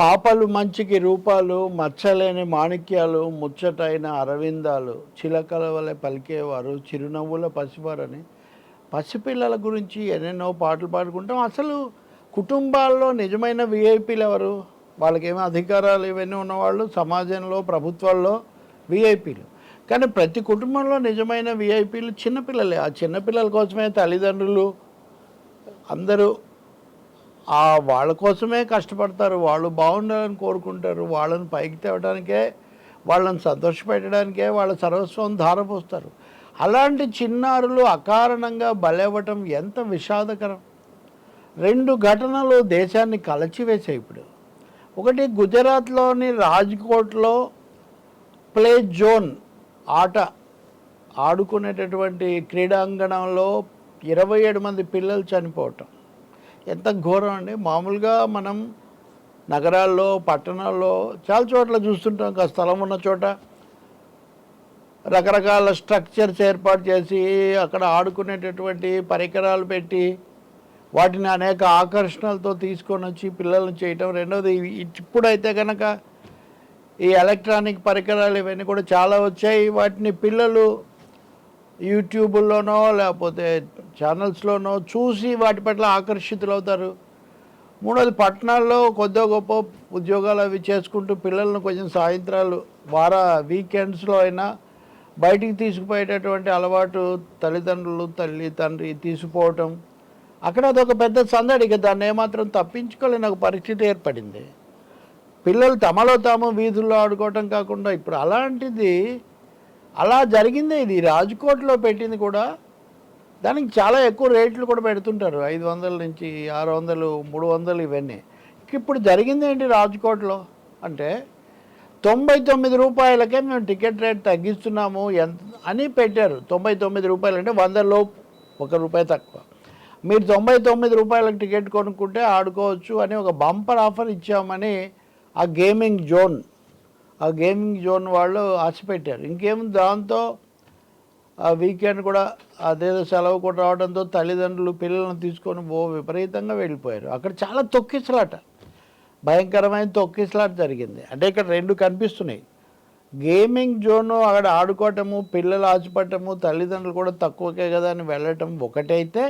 పాపలు మంచికి రూపాలు మచ్చలేని మాణిక్యాలు ముచ్చటైన అరవిందాలు చిలకల వలె పలికేవారు చిరునవ్వుల పసివారని పసిపిల్లల గురించి ఎన్నెన్నో పాటలు పాడుకుంటాం. అసలు కుటుంబాల్లో నిజమైన విఐపీలు ఎవరు? వాళ్ళకేమో అధికారాలు ఇవన్నీ ఉన్నవాళ్ళు సమాజంలో ప్రభుత్వాల్లో విఐపీలు కానీ ప్రతి కుటుంబంలో నిజమైన విఐపీలు చిన్నపిల్లలే. ఆ చిన్నపిల్లల కోసమే తల్లిదండ్రులు అందరూ ఆ వాళ్ళ కోసమే కష్టపడతారు వాళ్ళు బాగుండాలని కోరుకుంటారు వాళ్ళని పైకి తేవడానికే వాళ్ళని సంతోషపెట్టడానికే వాళ్ళ సర్వస్వం ధారపోస్తారు అలాంటి చిన్నారులు అకారణంగా బలవ్వటం ఎంత విషాదకరం. రెండు ఘటనలు దేశాన్ని కలచివేశాయి ఇప్పుడు. ఒకటి గుజరాత్లోని రాజ్కోట్లో ప్లే జోన్ ఆట ఆడుకునేటటువంటి క్రీడాంగణంలో ఇరవై ఏడు మంది పిల్లలు చనిపోవటం. ఎంత ఘోరం అండి. మామూలుగా మనం నగరాల్లో పట్టణాల్లో చాలా చోట్ల చూస్తుంటాం. కాస్త స్థలం ఉన్న చోట రకరకాల స్ట్రక్చర్స్ ఏర్పాటు చేసి అక్కడ ఆడుకునేటటువంటి పరికరాలు పెట్టి వాటిని అనేక ఆకర్షణలతో తీసుకొని వచ్చి పిల్లల్ని చేయటం. రెండవది ఇప్పుడైతే కనుక ఈ ఎలక్ట్రానిక్ పరికరాలు ఇవన్నీ కూడా చాలా వచ్చాయి. వాటిని పిల్లలు యూట్యూబ్లోనో లేకపోతే ఛానల్స్లోనో చూసి వాటి పట్ల ఆకర్షితులు అవుతారు మూడోది పట్టణాల్లో కొద్దిగా గొప్ప ఉద్యోగాలు అవి చేసుకుంటూ పిల్లలను కొంచెం సాయంత్రాలు వార వీకెండ్స్లో అయినా బయటికి తీసుకుపోయేటటువంటి అలవాటు తల్లిదండ్రులు తల్లి తండ్రి తీసుకుపోవటం అక్కడ అదొక పెద్ద సందడి ఇక దాన్ని ఏమాత్రం తప్పించుకోలేని ఒక పరిస్థితి ఏర్పడింది. పిల్లలు తమలో తాము వీధుల్లో ఆడుకోవటం కాకుండా ఇప్పుడు అలాంటిది అలా జరిగిందే ఇది. రాజ్కోట్లో పెట్టింది కూడా. దానికి చాలా ఎక్కువ రేట్లు కూడా పెడుతుంటారు. ఐదు వందల నుంచి ఆరు వందలు మూడు వందలు ఇవన్నీ. ఇప్పుడు జరిగింది ఏంటి రాజ్కోట్లో? అంటే తొంభై తొమ్మిది రూపాయలకే మేము టికెట్ రేట్ తగ్గిస్తున్నాము ఎంత అని పెట్టారు. తొంభై తొమ్మిది రూపాయలు అంటే వంద లోపు ఒక రూపాయి తక్కువ. మీరు తొంభై తొమ్మిది రూపాయలకు టికెట్ కొనుక్కుంటే ఆడుకోవచ్చు అని ఒక బంపర్ ఆఫర్ ఇచ్చామని ఆ గేమింగ్ జోన్ ఆ గేమింగ్ జోన్ వాళ్ళు ఆశ పెట్టారు ఇంకేముంది దాంతో ఆ వీకెండ్ కూడా అదేదో సెలవు కూడా రావడంతో తల్లిదండ్రులు పిల్లలను తీసుకొని ఓ విపరీతంగా వెళ్ళిపోయారు. అక్కడ చాలా తొక్కిసలాట. భయంకరమైన తొక్కిసలాట జరిగింది. అంటే ఇక్కడ రెండు కనిపిస్తున్నాయి. గేమింగ్ జోను అక్కడ ఆడుకోవటము పిల్లలు ఆశపడటము తల్లిదండ్రులు కూడా తక్కువకే కదా అని వెళ్ళటం ఒకటైతే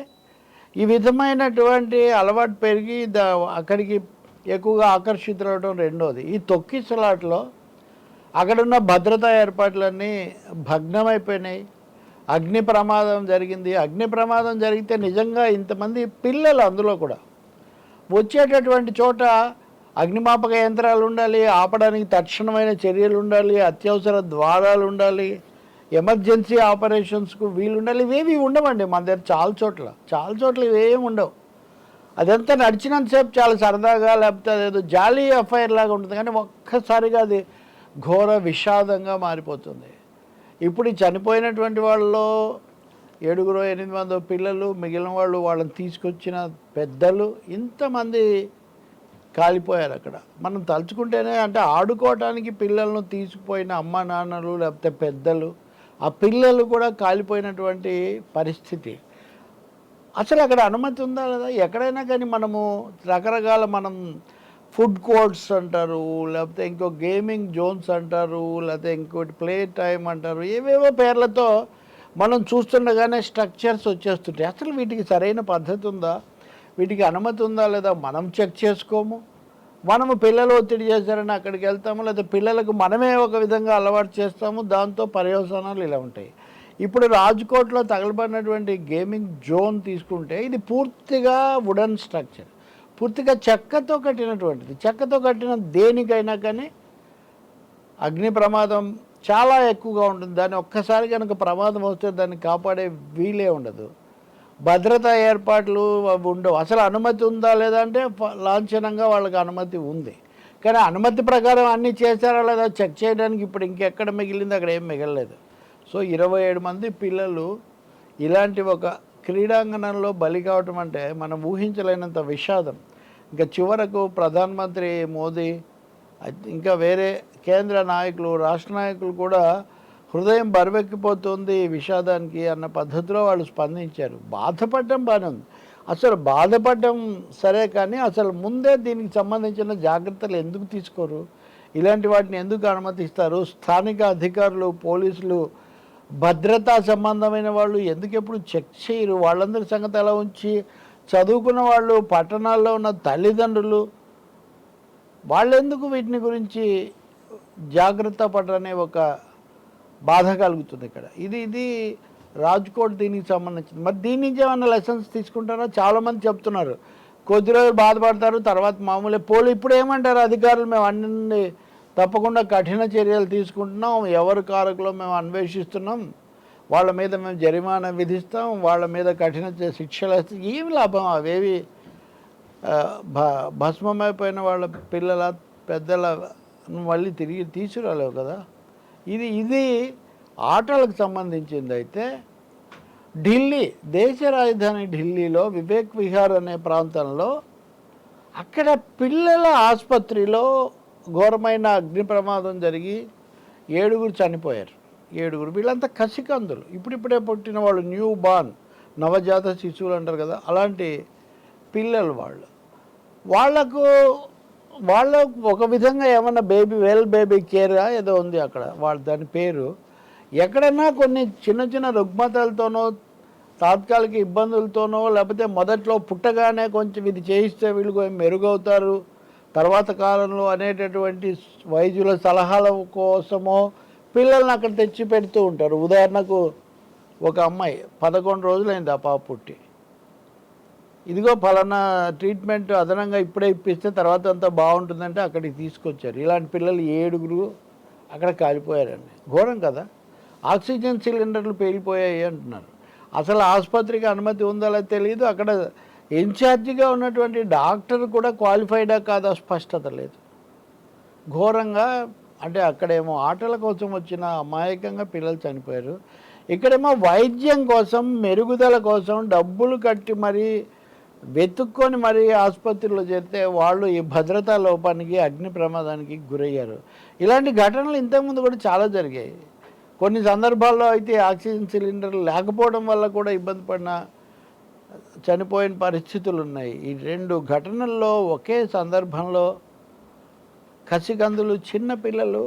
ఈ విధమైనటువంటి అలవాటు పెరిగి దా అక్కడికి ఎక్కువగా ఆకర్షితులవడం రెండోది. ఈ తొక్కిసలాటలో అక్కడున్న భద్రతా ఏర్పాట్లన్నీ భగ్నమైపోయినాయి. అగ్ని ప్రమాదం జరిగింది. అగ్ని ప్రమాదం జరిగితే నిజంగా ఇంతమంది పిల్లలు అందులో కూడా. వచ్చేటటువంటి చోట అగ్నిమాపక యంత్రాలు ఉండాలి ఆపడానికి తక్షణమైన చర్యలు ఉండాలి అత్యవసర ద్వారాలు ఉండాలి ఎమర్జెన్సీ ఆపరేషన్స్కు వీలు ఉండాలి ఇవేవి ఉండవండి మన దగ్గర చాలా చోట్ల. చాలా చోట్ల ఇవేమి ఉండవు. అదంతా నడిచినంతసేపు చాలా సరదాగా లేకపోతే అదేదో జాలీ ఎఫ్ఐఆర్ లాగా ఉంటుంది. కానీ ఒక్కసారిగా అది ఘోర విషాదంగా మారిపోతుంది. ఇప్పుడు చనిపోయినటువంటి వాళ్ళలో ఏడుగురు ఎనిమిది మంది పిల్లలు మిగిలిన వాళ్ళు వాళ్ళని తీసుకొచ్చిన పెద్దలు ఇంతమంది కాలిపోయారు అక్కడ. మనం తలుచుకుంటేనే అంటే ఆడుకోవటానికి పిల్లలను తీసుకుపోయిన అమ్మ నాన్నలు లేకపోతే పెద్దలు ఆ పిల్లలు కూడా కాలిపోయినటువంటి పరిస్థితి. అసలు అక్కడ అనుమతి ఉందా లేదా? ఎక్కడైనా కానీ మనము రకరకాల మనం ఫుడ్ కోర్ట్స్ అంటారు లేకపోతే ఇంకో గేమింగ్ జోన్స్ అంటారు లేకపోతే ఇంకోటి ప్లే టైం అంటారు ఏవేవో పేర్లతో మనం చూస్తుండగానే స్ట్రక్చర్స్ వచ్చేస్తుంటాయి. అసలు వీటికి సరైన పద్ధతి ఉందా? వీటికి అనుమతి ఉందా? లేదా మనం చెక్ చేసుకోము? మనము పిల్లలు ఒత్తిడి చేశారని అక్కడికి వెళ్తాము లేదా పిల్లలకు మనమే ఒక విధంగా అలవాటు చేస్తాము దాంతో పర్యవసానాలు ఇలా ఉంటాయి. ఇప్పుడు రాజ్కోట్లో తగలబడినటువంటి గేమింగ్ జోన్ తీసుకుంటే ఇది పూర్తిగా వుడన్ స్ట్రక్చర్. పూర్తిగా చెక్కతో కట్టినటువంటిది. చెక్కతో కట్టిన దేనికైనా కానీ అగ్ని ప్రమాదం చాలా ఎక్కువగా ఉంటుంది. దాన్ని ఒక్కసారి కనుక ప్రమాదం వస్తే దాన్ని కాపాడే వీలే ఉండదు. భద్రతా ఏర్పాట్లు అవి ఉండవు. అసలు అనుమతి ఉందా లేదా అంటే లాంఛనంగా వాళ్ళకి అనుమతి ఉంది. కానీ అనుమతి ప్రకారం అన్నీ చేశారా లేదా చెక్ చేయడానికి ఇప్పుడు ఇంకెక్కడ మిగిలింది? అక్కడ ఏం మిగలలేదు. సో ఇరవై ఏడు మంది పిల్లలు ఇలాంటి ఒక క్రీడాంగణంలో బలి కావటం అంటే మనం ఊహించలేనంత విషాదం. ఇంకా చివరకు ప్రధానమంత్రి మోదీ ఇంకా వేరే కేంద్ర నాయకులు రాష్ట్ర నాయకులు కూడా హృదయం బరువెక్కిపోతుంది విషాదానికి అన్న పద్ధతిలో వాళ్ళు స్పందించారు. బాధపడటం బాగానే ఉంది. అసలు బాధపడటం సరే కానీ అసలు ముందే దీనికి సంబంధించిన జాగ్రత్తలు ఎందుకు తీసుకోరు? ఇలాంటి వాటిని ఎందుకు అనుమతిస్తారు? స్థానిక అధికారులు పోలీసులు భద్రతా సంబంధమైన వాళ్ళు ఎందుకు ఎప్పుడు చెక్ చేయరు? వాళ్ళందరి సంగతి ఎలా ఉంచి చదువుకున్న వాళ్ళు పట్టణాల్లో ఉన్న తల్లిదండ్రులు వాళ్ళెందుకు వీటిని గురించి జాగ్రత్త పడరనే ఒక బాధ కలుగుతుంది ఇక్కడ. ఇది ఇది రాజ్కోట్ దీనికి సంబంధించింది. మరి దీని నుంచి ఏమైనా లెసన్స్ తీసుకుంటారా? చాలామంది చెప్తున్నారు. కొద్ది రోజులు బాధపడతారు తర్వాత మామూలే పోలీ ఇప్పుడు ఏమంటారు అధికారులు? మేము అన్ని తప్పకుండా కఠిన చర్యలు తీసుకుంటున్నాం ఎవరు కారకులో మేము అన్వేషిస్తున్నాం. వాళ్ళ మీద మేము జరిమానా విధిస్తాం వాళ్ళ మీద కఠిన శిక్షలు వేస్తాం ఏమి లాభం? అవేవి భ- భస్మమైపోయిన వాళ్ళ పిల్లల పెద్దల మళ్ళీ తిరిగి తీసుకురాలేవు కదా? ఇది ఇది ఆటలకు సంబంధించింది అయితే ఢిల్లీ దేశ రాజధాని ఢిల్లీలో వివేక్ విహార్ అనే ప్రాంతంలో అక్కడ పిల్లల ఆసుపత్రిలో ఘోరమైన అగ్ని ప్రమాదం జరిగి ఏడుగురు చనిపోయారు. ఏడుగురు. వీళ్ళంతా కసికందులు. ఇప్పుడిప్పుడే పుట్టిన వాళ్ళు న్యూ బార్న్ నవజాత శిశువులు అంటారు కదా అలాంటి పిల్లలు వాళ్ళు. వాళ్ళకు వాళ్ళ ఒక విధంగా ఏమన్నా బేబీ వెల్ బేబీ కేర్ ఏదో ఉంది అక్కడ వాళ్ళ దాని పేరు. ఎక్కడైనా కొన్ని చిన్న చిన్న రుగ్మతలతోనో తాత్కాలిక ఇబ్బందులతోనో లేకపోతే మొదట్లో పుట్టగానే కొంచెం ఇది చేయిస్తే వీళ్ళు మెరుగవుతారు. తర్వాత కాలంలో అనేటటువంటి వైద్యుల సలహాల కోసమో పిల్లల్ని అక్కడ తెచ్చి పెడుతూ ఉంటారు. ఉదాహరణకు ఒక అమ్మాయి పదకొండు రోజులైంది ఆ పాప పుట్టి. ఇదిగో ఫలానా ట్రీట్మెంట్ అదనంగా ఇప్పుడే ఇప్పిస్తే తర్వాత అంతా బాగుంటుందంటే అక్కడికి తీసుకొచ్చారు. ఇలాంటి పిల్లలు ఏడుగురు అక్కడ కాలిపోయారండి. ఘోరం కదా. ఆక్సిజన్ సిలిండర్లు పేలిపోయాయి అంటున్నారు. అసలు ఆసుపత్రికి అనుమతి ఉందో తెలియదు అక్కడ ఇన్ఛార్జిగా ఉన్నటువంటి డాక్టర్ కూడా క్వాలిఫైడా కాదా స్పష్టత లేదు. ఘోరంగా అంటే అక్కడేమో ఆటల కోసం వచ్చిన అమాయకంగా పిల్లలు చనిపోయారు. ఇక్కడేమో వైద్యం కోసం మెరుగుదల కోసం డబ్బులు కట్టి మరీ వెతుక్కొని మరీ ఆసుపత్రిలో చేస్తే వాళ్ళు ఈ భద్రతా లోపానికి అగ్ని ప్రమాదానికి గురయ్యారు. ఇలాంటి ఘటనలు ఇంతకుముందు కూడా చాలా జరిగాయి. కొన్ని సందర్భాల్లో అయితే ఆక్సిజన్ సిలిండర్లు లేకపోవడం వల్ల కూడా ఇబ్బంది పడిన చనిపోయిన పరిస్థితులు ఉన్నాయి. ఈ రెండు ఘటనల్లో ఒకే సందర్భంలో కసికందులు చిన్న పిల్లలు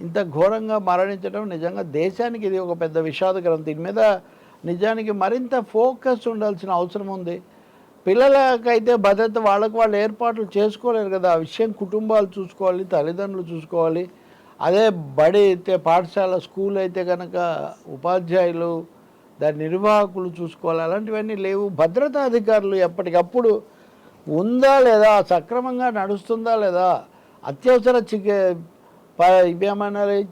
ఇంత ఘోరంగా మరణించడం నిజంగా దేశానికి ఇది ఒక పెద్ద విషాదకరం దీని మీద నిజానికి మరింత ఫోకస్ ఉండాల్సిన అవసరం ఉంది. పిల్లలకైతే భద్రత వాళ్ళకు వాళ్ళు ఏర్పాట్లు చేసుకోలేరు కదా. ఆ విషయం కుటుంబాలు చూసుకోవాలి తల్లిదండ్రులు చూసుకోవాలి. అదే బడి అయితే పాఠశాల స్కూల్ అయితే కనుక ఉపాధ్యాయులు దాని నిర్వాహకులు చూసుకోవాలి. అలాంటివన్నీ లేవు. భద్రతా అధికారులు ఎప్పటికప్పుడు ఉందా లేదా? సక్రమంగా నడుస్తుందా లేదా? అత్యవసర చికి ప-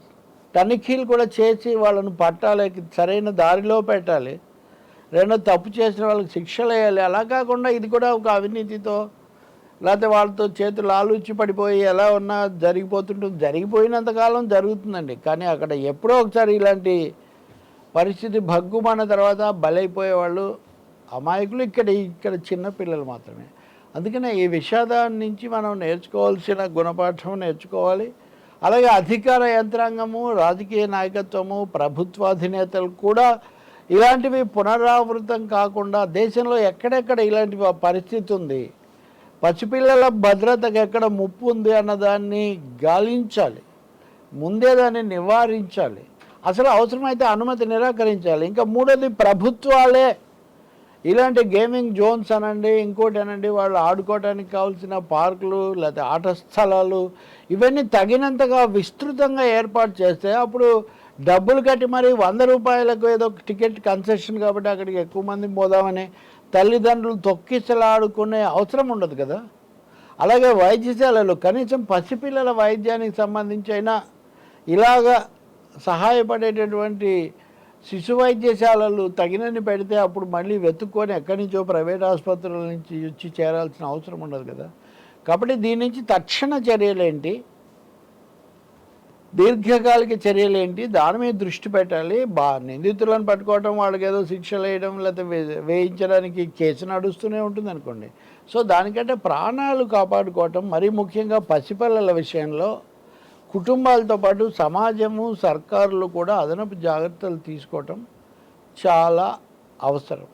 తనిఖీలు కూడా చేసి వాళ్ళను పట్టాలి సరైన దారిలో పెట్టాలి. రెండో తప్పు చేసిన వాళ్ళకి శిక్షలు వేయాలి. అలా కాకుండా ఇది కూడా ఒక అవినీతితో లేకపోతే వాళ్ళతో చేతులు ఆలోచి పడిపోయి ఎలా ఉన్నా జరిగిపోతుంటుంది జరిగిపోయినంతకాలం జరుగుతుందండి. కానీ అక్కడ ఎప్పుడో ఒకసారి ఇలాంటి పరిస్థితి భగ్గుమన్న తర్వాత బలైపోయే వాళ్ళు అమాయకులు ఇక్కడ ఇక్కడ చిన్న పిల్లలు మాత్రమే. అందుకనే ఈ విషాదాన్ని నుంచి మనం నేర్చుకోవాల్సిన గుణపాఠం నేర్చుకోవాలి. అలాగే అధికార యంత్రాంగము రాజకీయ నాయకత్వము ప్రభుత్వాధినేతలు కూడా ఇలాంటివి పునరావృతం కాకుండా దేశంలో ఎక్కడెక్కడ ఇలాంటి పరిస్థితి ఉంది పసిపిల్లల భద్రతకు ఎక్కడ ముప్పు ఉంది అన్నదాన్ని గాలించాలి ముందే దాన్ని నివారించాలి. అసలు అవసరమైతే అనుమతి నిరాకరించాలి. ఇంకా మూడోది ప్రభుత్వాలే ఇలాంటి గేమింగ్ జోన్స్ అనండి ఇంకోటి అనండి వాళ్ళు ఆడుకోవడానికి కావాల్సిన పార్కులు లేకపోతే ఆట స్థలాలు ఇవన్నీ తగినంతగా విస్తృతంగా ఏర్పాటు చేస్తే అప్పుడు డబ్బులు కట్టి మరి వంద రూపాయలకు ఏదో ఒక టికెట్ కన్సెషన్ కాబట్టి అక్కడికి ఎక్కువ మంది పోదామని తల్లిదండ్రులు తొక్కిసలాడుకునే అవసరం ఉండదు కదా. అలాగే వైద్యశాలలు కనీసం పసిపిల్లల వైద్యానికి సంబంధించి అయినా ఇలాగా సహాయపడేటటువంటి శిశు వైద్యశాలలు తగినన్ని పెడితే అప్పుడు మళ్ళీ వెతుక్కొని ఎక్కడి నుంచో ప్రైవేట్ ఆసుపత్రుల నుంచి వచ్చి చేరాల్సిన అవసరం ఉండదు కదా. కాబట్టి దీని నుంచి తక్షణ చర్యలేంటి దీర్ఘకాలిక చర్యలేంటి దాని మీద దృష్టి పెట్టాలి. బా నిందితులను పట్టుకోవటం వాళ్ళకి ఏదో శిక్షలు వేయడం లేకపోతే వే- వేయించడానికి కేసు నడుస్తూనే ఉంటుంది అనుకోండి. సో దానికంటే ప్రాణాలు కాపాడుకోవటం మరీ ముఖ్యంగా పసిపిల్లల విషయంలో కుటుంబాలతో పాటు సమాజము సర్కారులు కూడా అదనపు జాగ్రత్తలు తీసుకోవటం చాలా అవసరం.